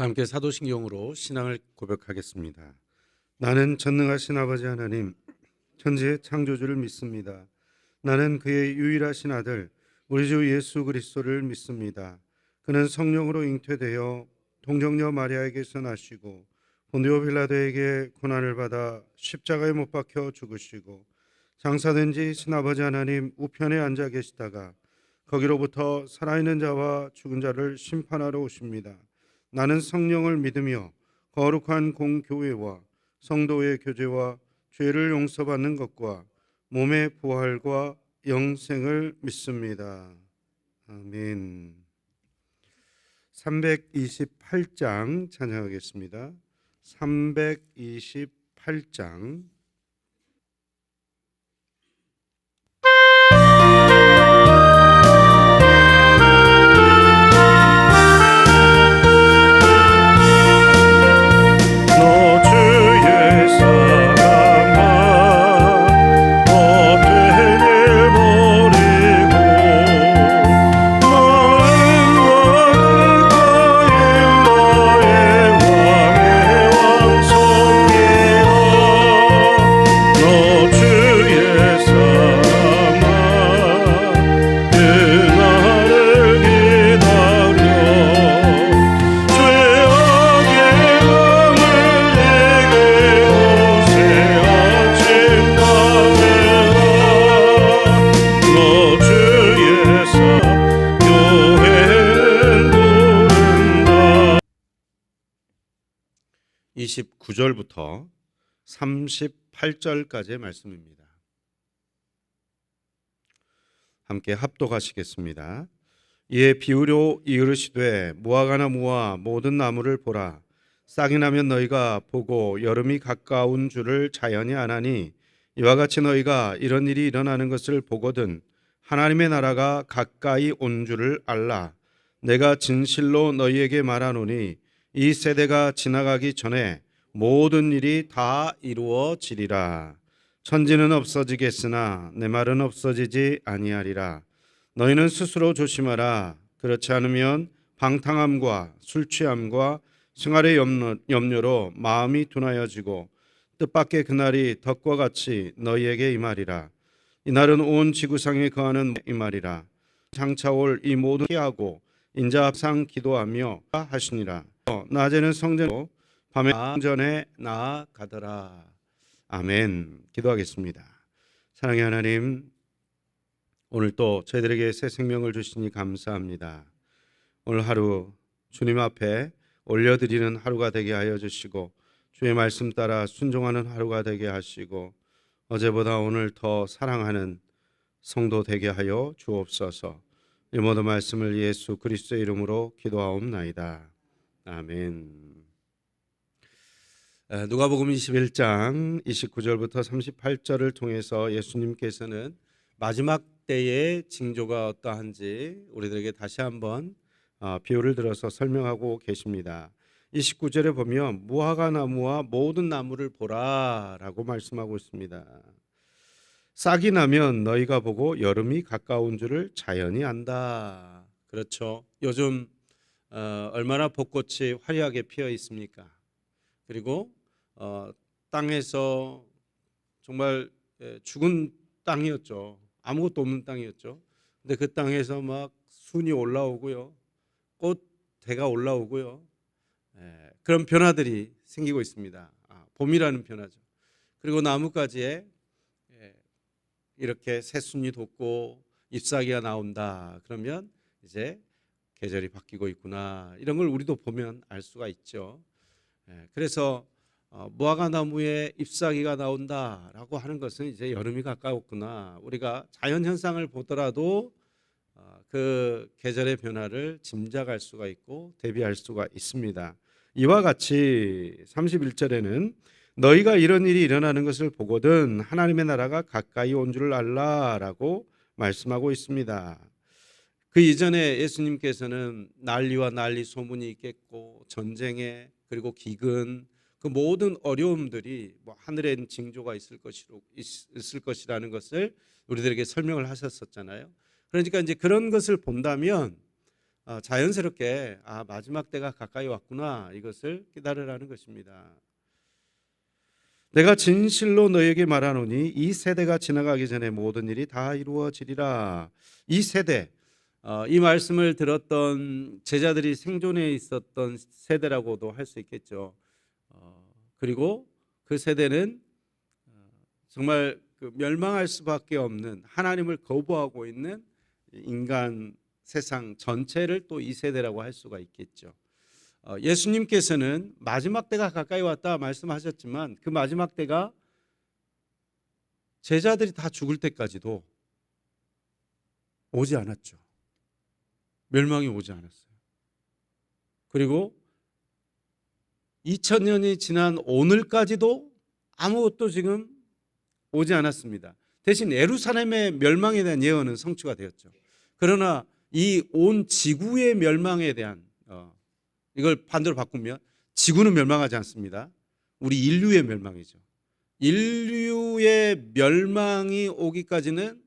다 함께 사도신경으로 신앙을 고백하겠습니다. 나는 전능하신 아버지 하나님, 천지의 창조주를 믿습니다. 나는 그의 유일하신 아들, 우리 주 예수 그리스도를 믿습니다. 그는 성령으로 잉태되어 동정녀 마리아에게서 나시고 본디오 빌라도에게 고난을 받아 십자가에 못 박혀 죽으시고 장사된 지 신아버지 하나님 우편에 앉아 계시다가 거기로부터 살아있는 자와 죽은 자를 심판하러 오십니다. 나는 성령을 믿으며 거룩한 공교회와 성도의 교제와 죄를 용서받는 것과 몸의 부활과 영생을 믿습니다. 아멘. 328장 찬양하겠습니다. 328장 38절까지의 말씀입니다. 함께 합독하시겠습니다. 이에 비유로 이르시되 무화과나 무와 모든 나무를 보라 싹이 나면 너희가 보고 여름이 가까운 줄을 자연히 아나니 이와 같이 너희가 이런 일이 일어나는 것을 보거든 하나님의 나라가 가까이 온 줄을 알라 내가 진실로 너희에게 말하노니 이 세대가 지나가기 전에 모든 일이 다 이루어지리라 천지는 없어지겠으나 내 말은 없어지지 아니하리라 너희는 스스로 조심하라. 그렇지 않으면 방탕함과 술 취함과 생활의 염려, 염려로 마음이 둔하여지고 뜻밖의 그날이 덕과 같이 너희에게 임하리라. 이날은 온 지구상에 거하는 이 말이라. 장차올 이 모든 피하고 인자 합상 기도하며 하시니라. 낮에는 성전으로 밤에 성전에 나아가더라. 아멘. 기도하겠습니다. 사랑의 하나님, 오늘 또 저희들에게 새 생명을 주시니 감사합니다. 오늘 하루 주님 앞에 올려드리는 하루가 되게 하여 주시고 주의 말씀 따라 순종하는 하루가 되게 하시고 어제보다 오늘 더 사랑하는 성도 되게 하여 주옵소서. 이 모든 말씀을 예수 그리스도의 이름으로 기도하옵나이다. 아멘. 에, 누가복음 21장 29절부터 38절을 통해서 예수님께서는 마지막 때의 징조가 어떠한지 우리들에게 다시 한번 어, 비유를 들어서 설명하고 계십니다. 29절에 보면 무화과 나무와 모든 나무를 보라라고 말씀하고 있습니다. 싹이 나면 너희가 보고 여름이 가까운 줄을 자연히 안다. 그렇죠. 요즘 어, 얼마나 벚꽃이 화려하게 피어 있습니까? 그리고 어, 땅에서 정말 예, 죽은 땅이었죠. 아무것도 없는 땅이었죠. 근데 그 땅에서 막 순이 올라오고요. 꽃 대가 올라오고요. 예, 그런 변화들이 생기고 있습니다. 아, 봄이라는 변화죠. 그리고 나뭇가지에 예, 이렇게 새순이 돋고 잎사귀가 나온다. 그러면 이제 계절이 바뀌고 있구나. 이런 걸 우리도 보면 알 수가 있죠. 예, 그래서 어, 무화과 나무에 잎사귀가 나온다라고 하는 것은 이제 여름이 가까웠구나. 우리가 자연 현상을 보더라도 어, 그 계절의 변화를 짐작할 수가 있고 대비할 수가 있습니다. 이와 같이 31절에는 너희가 이런 일이 일어나는 것을 보거든 하나님의 나라가 가까이 온 줄을 알라라고 말씀하고 있습니다. 그 이전에 예수님께서는 난리와 난리 소문이 있겠고 전쟁에 그리고 기근 그 모든 어려움들이 뭐 하늘엔 징조가 있을 것이로 있을 것이라는 것을 우리들에게 설명을 하셨었잖아요. 그러니까 이제 그런 것을 본다면 어, 자연스럽게 아 마지막 때가 가까이 왔구나 이것을 깨달으라는 것입니다. 내가 진실로 너에게 말하노니 이 세대가 지나가기 전에 모든 일이 다 이루어지리라. 이 세대 어, 이 말씀을 들었던 제자들이 생존해 있었던 세대라고도 할 수 있겠죠. 어, 그리고 그 세대는 어, 정말 그 멸망할 수밖에 없는 하나님을 거부하고 있는 인간 세상 전체를 또 이 세대라고 할 수가 있겠죠. 어, 예수님께서는 마지막 때가 가까이 왔다 말씀하셨지만 그 마지막 때가 제자들이 다 죽을 때까지도 오지 않았죠. 멸망이 오지 않았어요. 그리고 2000년이 지난 오늘까지도 아무것도 지금 오지 않았습니다. 대신 예루살렘의 멸망에 대한 예언은 성취가 되었죠. 그러나 이 온 지구의 멸망에 대한 어, 이걸 반대로 바꾸면 지구는 멸망하지 않습니다. 우리 인류의 멸망이죠. 인류의 멸망이 오기까지는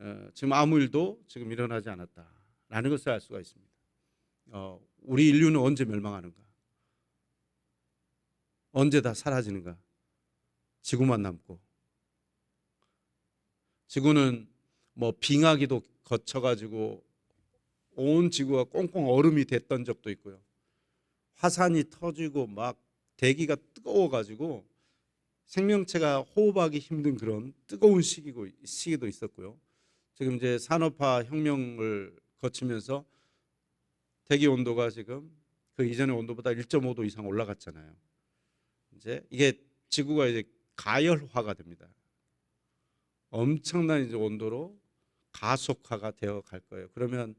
어, 지금 아무 일도 지금 일어나지 않았다라는 것을 알 수가 있습니다. 어, 우리 인류는 언제 멸망하는가? 언제 다 사라지는가? 지구만 남고 지구는 뭐 빙하기도 거쳐가지고 온 지구가 꽁꽁 얼음이 됐던 적도 있고요. 화산이 터지고 막 대기가 뜨거워가지고 생명체가 호흡하기 힘든 그런 뜨거운 시기고 시기도 있었고요. 지금 이제 산업화 혁명을 거치면서 대기 온도가 지금 그 이전의 온도보다 1.5도 이상 올라갔잖아요. 이제 이게 지구가 이제 가열화가 됩니다. 엄청난 이제 온도로 가속화가 되어 갈 거예요. 그러면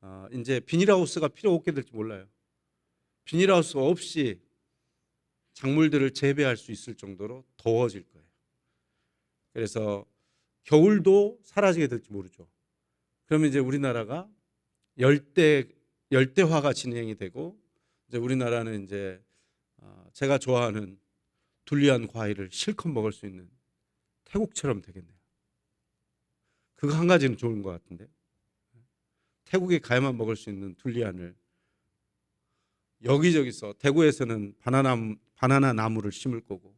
어, 이제 비닐하우스가 필요 없게 될지 몰라요. 비닐하우스 없이 작물들을 재배할 수 있을 정도로 더워질 거예요. 그래서 겨울도 사라지게 될지 모르죠. 그러면 이제 우리나라가 열대 열대화가 진행이 되고 이제 우리나라는 이제 어, 제가 좋아하는 둘리안 과일을 실컷 먹을 수 있는 태국처럼 되겠네요. 그거 한 가지는 좋은 것 같은데 태국에 가야만 먹을 수 있는 둘리안을 여기저기서 대구에서는 바나나 바나나 나무를 심을 거고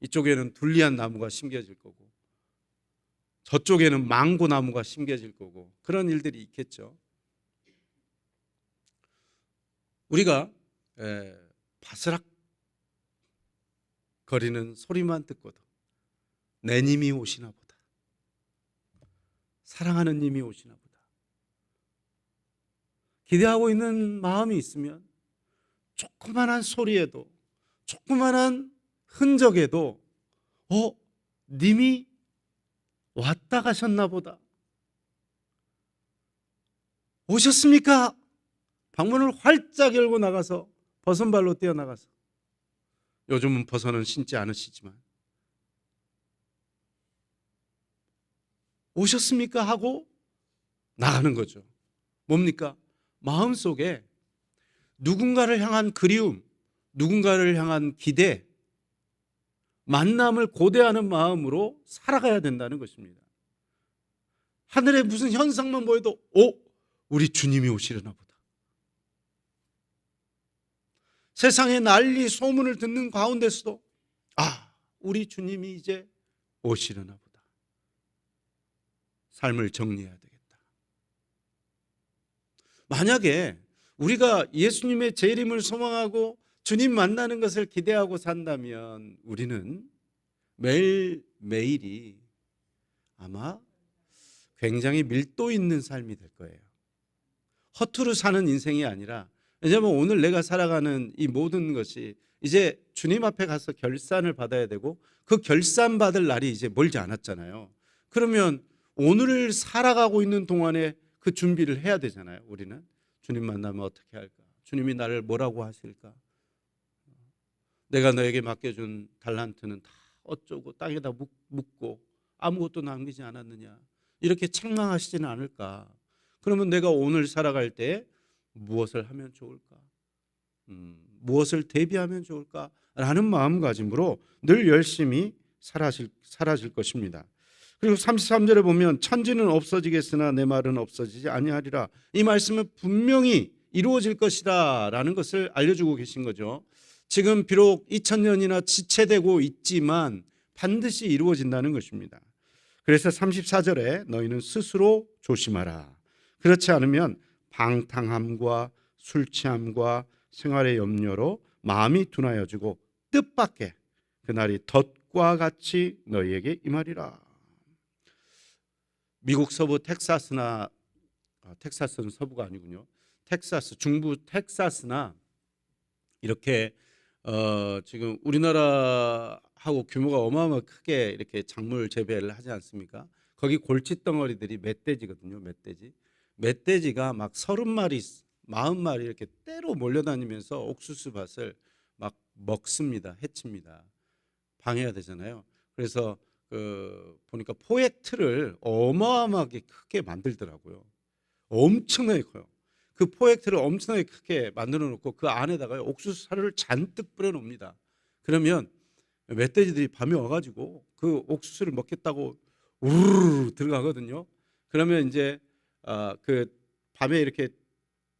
이쪽에는 둘리안 나무가 심겨질 거고 저쪽에는 망고 나무가 심겨질 거고 그런 일들이 있겠죠. 우리가 에, 바스락 거리는 소리만 듣고도 내 님이 오시나 보다. 사랑하는 님이 오시나 보다. 기대하고 있는 마음이 있으면 조그만한 소리에도 조그만한 흔적에도 어 님이 왔다 가셨나 보다. 오셨습니까? 방문을 활짝 열고 나가서 버선발로 뛰어나가서 요즘은 버선은 신지 않으시지만 오셨습니까? 하고 나가는 거죠. 뭡니까? 마음속에 누군가를 향한 그리움, 누군가를 향한 기대, 만남을 고대하는 마음으로 살아가야 된다는 것입니다. 하늘에 무슨 현상만 보여도, 오, 우리 주님이 오시려나 보다. 세상의 난리 소문을 듣는 가운데서도, 아, 우리 주님이 이제 오시려나 보다. 삶을 정리해야 되겠다. 만약에 우리가 예수님의 재림을 소망하고 주님 만나는 것을 기대하고 산다면 우리는 매일 매일이 아마 굉장히 밀도 있는 삶이 될 거예요. 허투루 사는 인생이 아니라 왜냐하면 오늘 내가 살아가는 이 모든 것이 이제 주님 앞에 가서 결산을 받아야 되고 그 결산 받을 날이 이제 멀지 않았잖아요. 그러면 오늘을 살아가고 있는 동안에 그 준비를 해야 되잖아요. 우리는 주님 만나면 어떻게 할까? 주님이 나를 뭐라고 하실까? 내가 너에게 맡겨준 달란트는 다 어쩌고 땅에다 묻고 아무것도 남기지 않았느냐? 이렇게 책망하시지는 않을까? 그러면 내가 오늘 살아갈 때 무엇을 하면 좋을까? 음, 무엇을 대비하면 좋을까? 라는 마음가짐으로 늘 열심히 살아질, 살아질 것입니다. 그리고 33절에 보면 천지는 없어지겠으나 내 말은 없어지지 아니하리라. 이 말씀은 분명히 이루어질 것이다 라는 것을 알려주고 계신 거죠. 지금 비록 2000년이나 지체되고 있지만 반드시 이루어진다는 것입니다. 그래서 34절에 너희는 스스로 조심하라. 그렇지 않으면 방탕함과 술 취함과 생활의 염려로 마음이 둔하여지고 뜻밖의 그날이 덫과 같이 너희에게 임하리라. 미국 서부 텍사스나 아, 텍사스는 서부가 아니군요. 텍사스 중부 텍사스나 이렇게 어, 지금 우리나라하고 규모가 어마어마하게 크게 이렇게 작물 재배를 하지 않습니까? 거기 골치 덩어리들이 멧돼지거든요. 멧돼지. 멧돼지가 막 서른 마리, 마흔 마리 이렇게 때로 몰려다니면서 옥수수 밭을 막 먹습니다. 해칩니다. 방해해야 되잖아요. 그래서 그 보니까 포획 틀을 어마어마하게 크게 만들더라고요. 엄청나게 커요. 그 포획틀을 엄청나게 크게 만들어 놓고 그 안에다가 옥수수 사료를 잔뜩 뿌려 놓습니다. 그러면 멧돼지들이 밤에 와가지고 그 옥수수를 먹겠다고 우르르 들어가거든요. 그러면 이제 아, 그 밤에 이렇게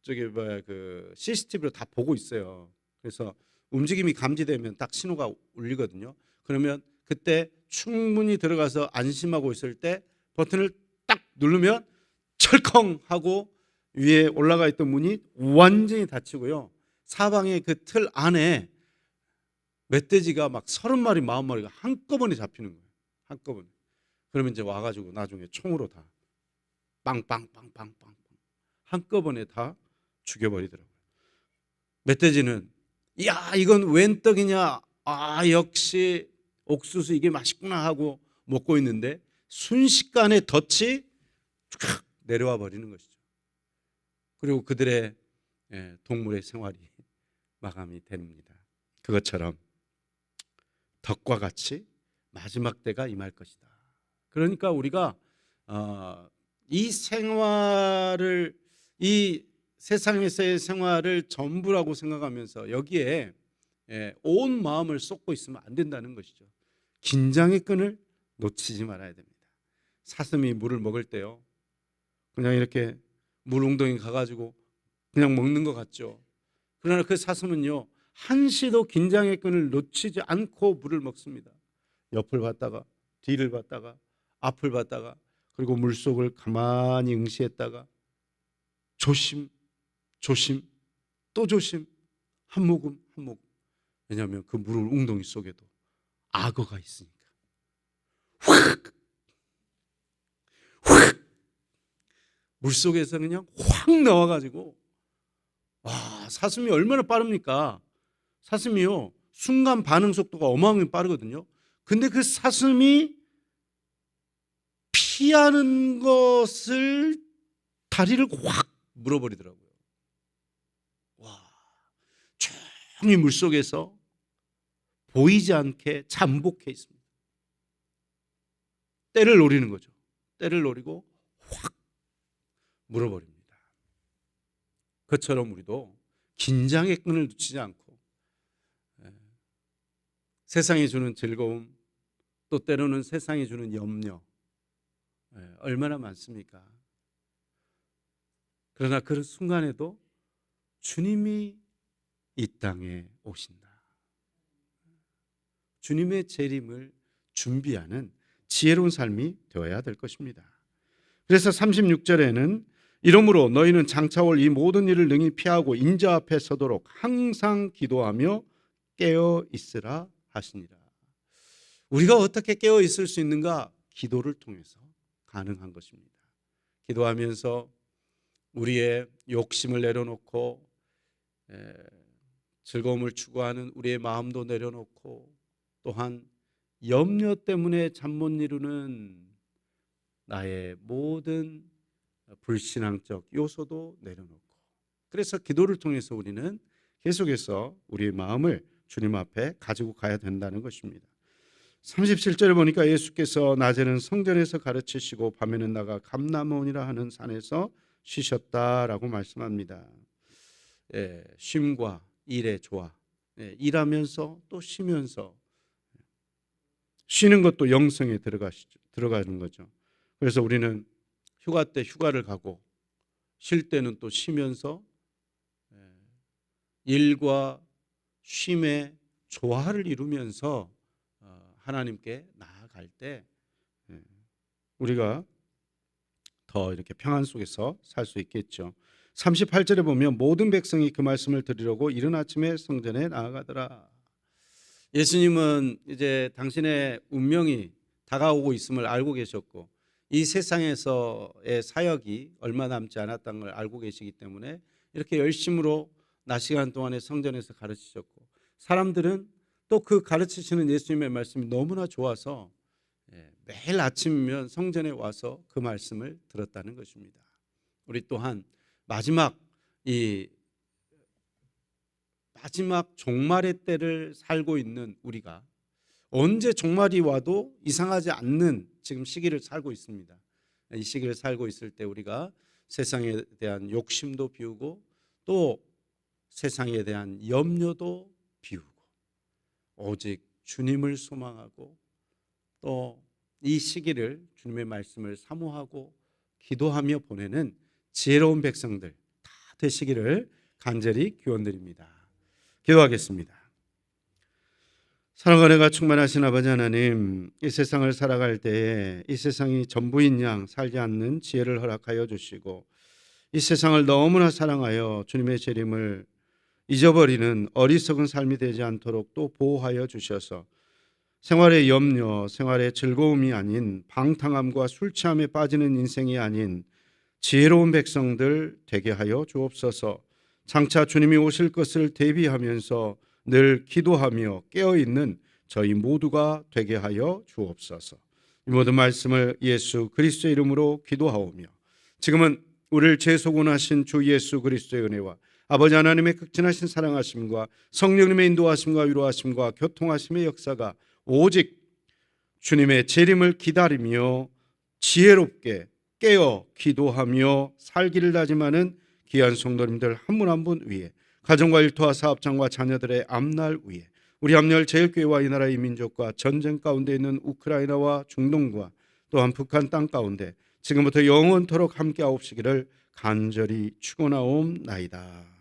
저기 뭐야 그 CCTV로 다 보고 있어요. 그래서 움직임이 감지되면 딱 신호가 울리거든요. 그러면 그때 충분히 들어가서 안심하고 있을 때 버튼을 딱 누르면 철컹 하고 위에 올라가 있던 문이 완전히 닫히고요. 사방에 그틀 안에 멧돼지가 막 서른 마리, 마흔 마리가 한꺼번에 잡히는 거예요. 한꺼번에. 그러면 이제 와가지고 나중에 총으로 다 빵빵빵빵빵 한꺼번에 다 죽여버리더라고요. 멧돼지는 야 이건 웬 떡이냐? 아 역시 옥수수 이게 맛있구나 하고 먹고 있는데 순식간에 덫이 촥 내려와 버리는 것이죠. 그리고 그들의 예, 동물의 생활이 마감이 됩니다. 그것처럼 덕과 같이 마지막 때가 임할 것이다. 그러니까 우리가 어, 이 생활을 이 세상에서의 생활을 전부라고 생각하면서 여기에 예, 온 마음을 쏟고 있으면 안 된다는 것이죠. 긴장의 끈을 놓치지 말아야 됩니다. 사슴이 물을 먹을 때요, 그냥 이렇게 물 웅덩이 가가지고 그냥 먹는 것 같죠. 그러나 그 사슴은요 한시도 긴장의 끈을 놓치지 않고 물을 먹습니다. 옆을 봤다가 뒤를 봤다가 앞을 봤다가 그리고 물 속을 가만히 응시했다가 조심 조심 또 조심 한 모금 한 모금 왜냐하면 그물 웅덩이 속에도 악어가 있으니까 확 확 물 속에서 그냥 확 나와가지고 와 사슴이 얼마나 빠릅니까? 사슴이요 순간 반응 속도가 어마어마하게 빠르거든요. 근데 그 사슴이 피하는 것을 다리를 확 물어버리더라고요. 와, 조용히 물 속에서 보이지 않게 잠복해 있습니다. 때를 노리는 거죠. 때를 노리고 확 물어버립니다. 그처럼 우리도 긴장의 끈을 놓치지 않고 예, 세상이 주는 즐거움 또 때로는 세상이 주는 염려 예, 얼마나 많습니까? 그러나 그 순간에도 주님이 이 땅에 오신다. 주님의 재림을 준비하는 지혜로운 삶이 되어야 될 것입니다. 그래서 36절에는 이러므로 너희는 장차올 이 모든 일을 능히 피하고 인자 앞에 서도록 항상 기도하며 깨어 있으라 하시니라. 우리가 어떻게 깨어 있을 수 있는가? 기도를 통해서 가능한 것입니다. 기도하면서 우리의 욕심을 내려놓고 에, 즐거움을 추구하는 우리의 마음도 내려놓고 또한 염려 때문에 잠 못 이루는 나의 모든 불신앙적 요소도 내려놓고 그래서 기도를 통해서 우리는 계속해서 우리의 마음을 주님 앞에 가지고 가야 된다는 것입니다. 37절에 보니까 예수께서 낮에는 성전에서 가르치시고 밤에는 나가 감남원이라 하는 산에서 쉬셨다라고 말씀합니다. 예, 쉼과 일의 조화. 예, 일하면서 또 쉬면서 쉬는 것도 영성에 들어가시죠. 들어가는 거죠. 그래서 우리는 휴가 때 휴가를 가고 쉴 때는 또 쉬면서 예, 일과 쉼의 조화를 이루면서 어, 하나님께 나아갈 때 예, 우리가 더 이렇게 평안 속에서 살 수 있겠죠. 38절에 보면 모든 백성이 그 말씀을 들으려고 이른 아침에 성전에 나아가더라. 예수님은 이제 당신의 운명이 다가오고 있음을 알고 계셨고 이 세상에서의 사역이 얼마 남지 않았다는 걸 알고 계시기 때문에 이렇게 열심으로 낮 시간 동안에 성전에서 가르치셨고 사람들은 또 그 가르치시는 예수님의 말씀이 너무나 좋아서 예, 매일 아침이면 성전에 와서 그 말씀을 들었다는 것입니다. 우리 또한 마지막 이 마지막 종말의 때를 살고 있는 우리가 언제 종말이 와도 이상하지 않는 지금 시기를 살고 있습니다. 이 시기를 살고 있을 때 우리가 세상에 대한 욕심도 비우고 또 세상에 대한 염려도 비우고 오직 주님을 소망하고 또 이 시기를 주님의 말씀을 사모하고 기도하며 보내는 지혜로운 백성들 다 되시기를 간절히 기원드립니다. 기도하겠습니다. 사랑과 은혜가 충만하신 아버지 하나님, 이 세상을 살아갈 때에 이 세상이 전부인 양 살지 않는 지혜를 허락하여 주시고 이 세상을 너무나 사랑하여 주님의 재림을 잊어버리는 어리석은 삶이 되지 않도록 또 보호하여 주셔서 생활의 염려, 생활의 즐거움이 아닌 방탕함과 술 취함에 빠지는 인생이 아닌 지혜로운 백성들 되게 하여 주옵소서. 장차 주님이 오실 것을 대비하면서 늘 기도하며 깨어 있는 저희 모두가 되게 하여 주옵소서. 이 모든 말씀을 예수 그리스도의 이름으로 기도하오며 지금은 우리를 재소곤하신 주 예수 그리스도의 은혜와 아버지 하나님의 극진하신 사랑하심과 성령님의 인도하심과 위로하심과 교통하심의 역사가 오직 주님의 재림을 기다리며 지혜롭게 깨어 기도하며 살기를 다짐하는 귀한 성도님들 한 분 한 분 위에 가정과 일터와 사업장과 자녀들의 앞날 위에 우리 앞열 제일교회와 이 나라의 민족과 전쟁 가운데 있는 우크라이나와 중동과 또한 북한 땅 가운데 지금부터 영원토록 함께 하옵시기를 간절히 축원하옵나이다.